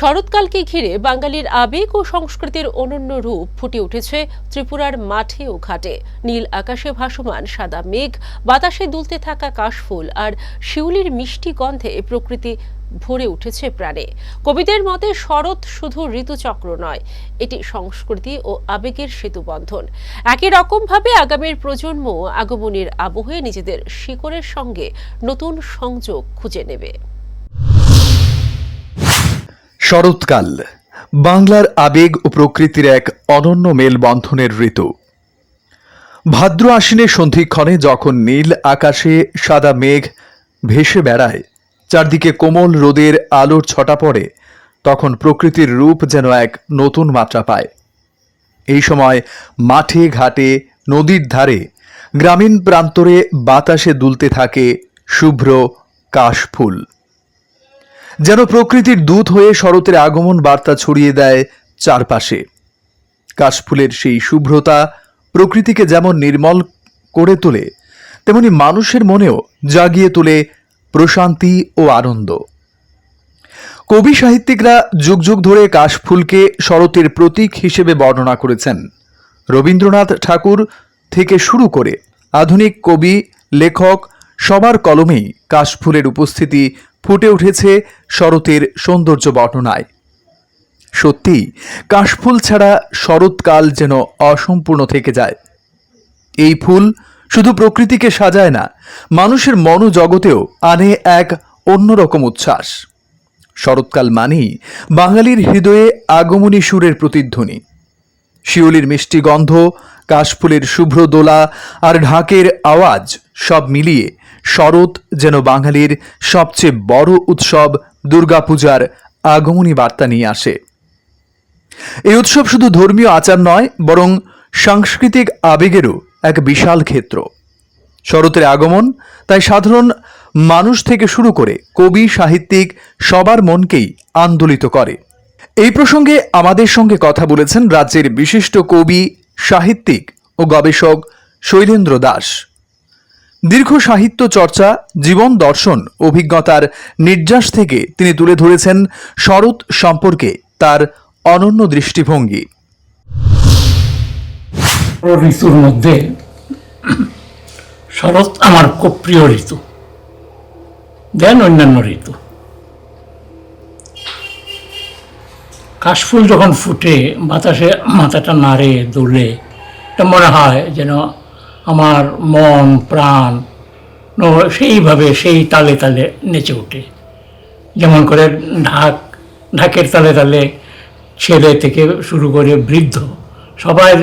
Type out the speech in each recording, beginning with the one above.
শরৎকালকে ঘিরে বাঙালির আবেগ ও সংস্কৃতির অনন্য রূপ ফুটে উঠেছে ত্রিপুরার মাঠে ও ঘাটে। নীল আকাশে ভাসমান সাদা মেঘ, বাতাসে দুলতে থাকা কাশফুল আর শিউলির মিষ্টি গন্ধে প্রকৃতি ভরে উঠেছে প্রাণে। কবিদের মতে শরৎ শুধু ঋতুচক্র নয়, এটি সংস্কৃতি ও আবেগের সেতুবন্ধন। একই রকমভাবে আগামীর প্রজন্ম আগমনের আবহে নিজেদের শিকড়ের সঙ্গে নতুন সংযোগ খুঁজে নেবে। শরৎকাল, বাংলার আবেগ ও প্রকৃতির এক অনন্য মেলবন্ধনের ঋতু। ভাদ্র আশ্বিনের সন্ধিক্ষণে যখন নীল আকাশে সাদা মেঘ ভেসে বেড়ায়, চারদিকে কোমল রোদের আলোর ছটা পড়ে, তখন প্রকৃতির রূপ যেন এক নতুন মাত্রা পায়। এই সময় মাঠে, ঘাটে, নদীর ধারে, গ্রামীণ প্রান্তরে বাতাসে দুলতে থাকে শুভ্র কাশফুল। যেন প্রকৃতির দূত হয়ে শরতের আগমন বার্তা ছড়িয়ে দেয় চারপাশে। কাশফুলের সেই শুভ্রতা প্রকৃতিকে যেমন নির্মল করে তোলে, তেমনি মানুষের মনেও জাগিয়ে তোলে প্রশান্তি ও আনন্দ। কবি সাহিত্যিকরা যুগ যুগ ধরে কাশফুলকে শরতের প্রতীক হিসেবে বর্ণনা করেছেন। রবীন্দ্রনাথ ঠাকুর থেকে শুরু করে আধুনিক কবি, লেখক সবার কলমেই কাশফুলের উপস্থিতি ফুটে উঠেছে শরতের সৌন্দর্য বর্ণনায়। সত্যি কাশফুল ছাড়া শরৎকাল যেন অসম্পূর্ণ থেকে যায়। এই ফুল শুধু প্রকৃতিকে সাজায় না, মানুষের মনোজগতেও আনে এক অন্যরকম উচ্ছ্বাস। শরৎকাল মানেই বাঙালির হৃদয়ে আগমনী সুরের প্রতিধ্বনি। শিউলির মিষ্টি গন্ধ, কাশফুলের শুভ্র দোলা আর ঢাকের আওয়াজ সব মিলিয়ে শরৎ যেন বাঙালির সবচেয়ে বড় উৎসব দুর্গাপূজার আগমনী বার্তা নিয়ে আসে। এই উৎসব শুধু ধর্মীয় আচার নয়, বরং সাংস্কৃতিক আবেগেরও এক বিশাল ক্ষেত্র। শরতের আগমন তাই সাধারণ মানুষ থেকে শুরু করে কবি, সাহিত্যিক সবার মনকেই আন্দোলিত করে। এই প্রসঙ্গে আমাদের সঙ্গে কথা বলেছেন রাজ্যের বিশিষ্ট কবি, সাহিত্যিক ও গবেষক শৈলেন্দ্র দাস। দীর্ঘ সাহিত্য চর্চা, জীবন দর্শন, অভিজ্ঞতার নির্যাস থেকে তিনি তুলে ধরেছেন শরৎ সম্পর্কে তার অনন্য দৃষ্টিভঙ্গি। ঋতুর মধ্যে শরৎ আমার খুব প্রিয় ঋতু। দেন অন্যান্য ঋতু। কাশফুল যখন ফুটে, বাতাসে মাথাটা নাড়ে, দোলে, এটা মনে হয় যেন আমার মন, প্রাণ সেইভাবে সেই তালে তালে নেচে ওঠে। যেমন করে ঢাক, ঢাকের তালে তালে ছেলে থেকে শুরু করে বৃদ্ধ সবাই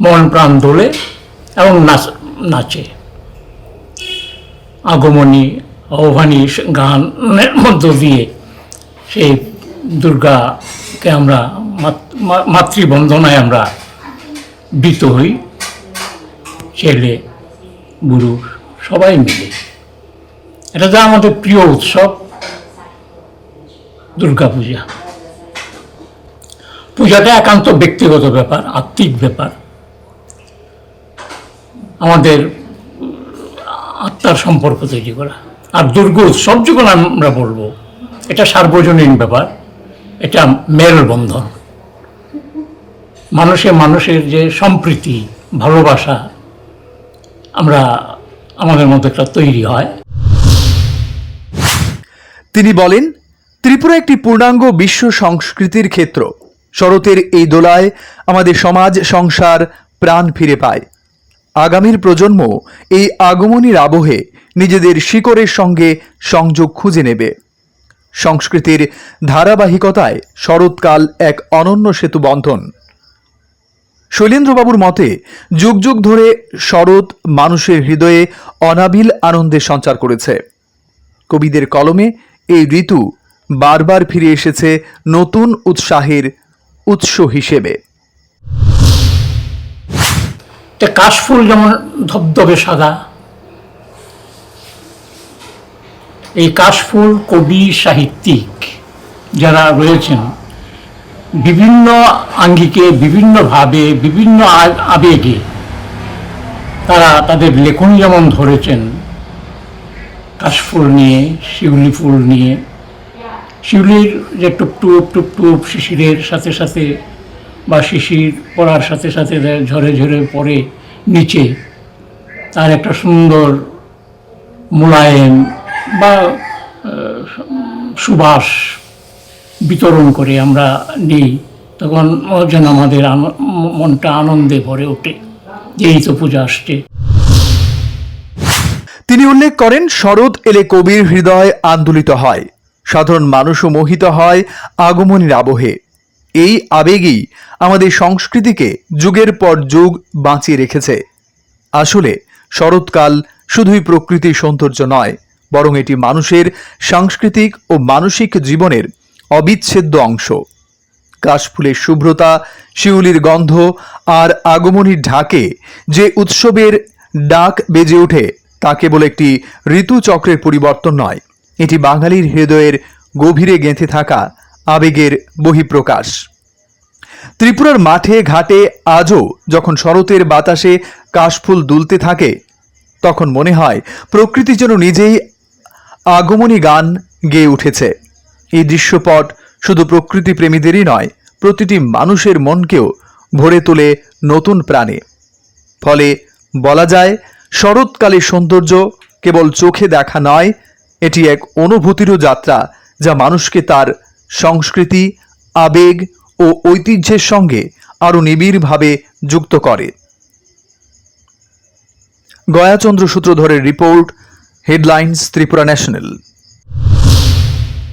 মন, প্রাণ দোলে এবং নাচ, নাচে। আগমনী, আহ্বানী গানের মধ্য দিয়ে সেই দুর্গাকে আমরা মাত- মাতৃবন্দনায় আমরা বৃত হই। ছেলে, বুড়ো, সবাই মিলে। এটা তো আমাদের প্রিয় উৎসব, দুর্গাপূজা। পূজাটা একান্ত ব্যক্তিগত ব্যাপার, আত্মিক ব্যাপার। আমাদের আত্মার সম্পর্ক তৈরি করা। আর দুর্গ উৎসব যখন আমরা বলব, এটা সার্বজনীন ব্যাপার, এটা মেলবন্ধন। মানুষে মানুষের যে সম্প্রীতি, ভালোবাসা আমরা আমাদের মধ্যে একটা তৈরি হয়। তিনি বলেন, ত্রিপুরা একটি পূর্ণাঙ্গ বিশ্ব সংস্কৃতির ক্ষেত্র। শরতের এই দোলায় আমাদের সমাজ, সংসার, প্রাণ ফিরে পায়। আগামীর প্রজন্ম এই আগমনীর আবহে নিজেদের শিকড়ের সঙ্গে সংযোগ খুঁজে নেবে। সংস্কৃতির ধারাবাহিকতায় শরৎকাল এক অনন্য সেতু বন্ধন। শৈলেন্দ্রবাবুর মতে, যুগ যুগ ধরে শরৎ মানুষের হৃদয়ে অনাবিল আনন্দের সঞ্চার করেছে। কবিদের কলমে এই ঋতু বারবার ফিরে এসেছে নতুন উৎসাহের উৎস হিসেবে। কাশফুল যেমন ধবধবে সাদা, এই কাশফুল কবি সাহিত্যিক যারা রয়েছেন বিভিন্ন আঙ্গিকে বিভিন্নভাবে বিভিন্ন আবেগে তারা তাদের লেখনী যেমন ধরেছেন, কাশফুল নিয়ে, শিউলি ফুল নিয়ে, শিউলির যে টুপটুপ টুপটুপ শিশিরের সাথে সাথে বা শিশির পড়ার সাথে সাথে ঝরে ঝরে পড়ে নিচে, তার একটা সুন্দর মোলায়েম বা সুবাস বিতরণ করে আমরা নিই, তখন যেন আমাদের মনটা আনন্দে ভরে ওঠে যে এই তো পূজা আসছে। তিনি উল্লেখ করেন, শরৎ এলে কবির হৃদয় আন্দোলিত হয়, সাধারণ মানুষও মোহিত হয় আগমনীর আবহে। এই আবেগই আমাদের সংস্কৃতিকে যুগের পর যুগ বাঁচিয়ে রেখেছে। আসলে শরৎকাল শুধুই প্রকৃতির সৌন্দর্য নয়, বরং এটি মানুষের সাংস্কৃতিক ও মানসিক জীবনের অবিচ্ছেদ্য অংশ। কাশফুলের শুভ্রতা, শিউলির গন্ধ আর আগমনীর ঢাকে যে উৎসবের ডাক বেজে ওঠে, তা কেবল একটি ঋতুচক্রের পরিবর্তন নয়, এটি বাঙালির হৃদয়ের গভীরে গেঁথে থাকা আবেগের বহিঃপ্রকাশ। ত্রিপুরার মাঠে ঘাটে আজও যখন শরতের বাতাসে কাশফুল দুলতে থাকে, তখন মনে হয় প্রকৃতি যেন নিজেই আগমনী গান গেয়ে উঠেছে। এই দৃশ্যপট শুধু প্রকৃতি প্রেমীদেরই নয়, প্রতিটি মানুষের মনকেও ভরে তোলে নতুন প্রাণে। ফলে বলা যায় শরৎকালের সৌন্দর্য কেবল চোখে দেখা নয়, এটি এক অনুভূতিরও যাত্রা যা মানুষকে তার সংস্কৃতি, আবেগ ও ঐতিহ্যের সঙ্গে আরও নিবিড়ভাবে যুক্ত করে। গয়াচন্দ্র সূত্রধরের রিপোর্ট, হেডলাইন্স ত্রিপুরা ন্যাশনাল।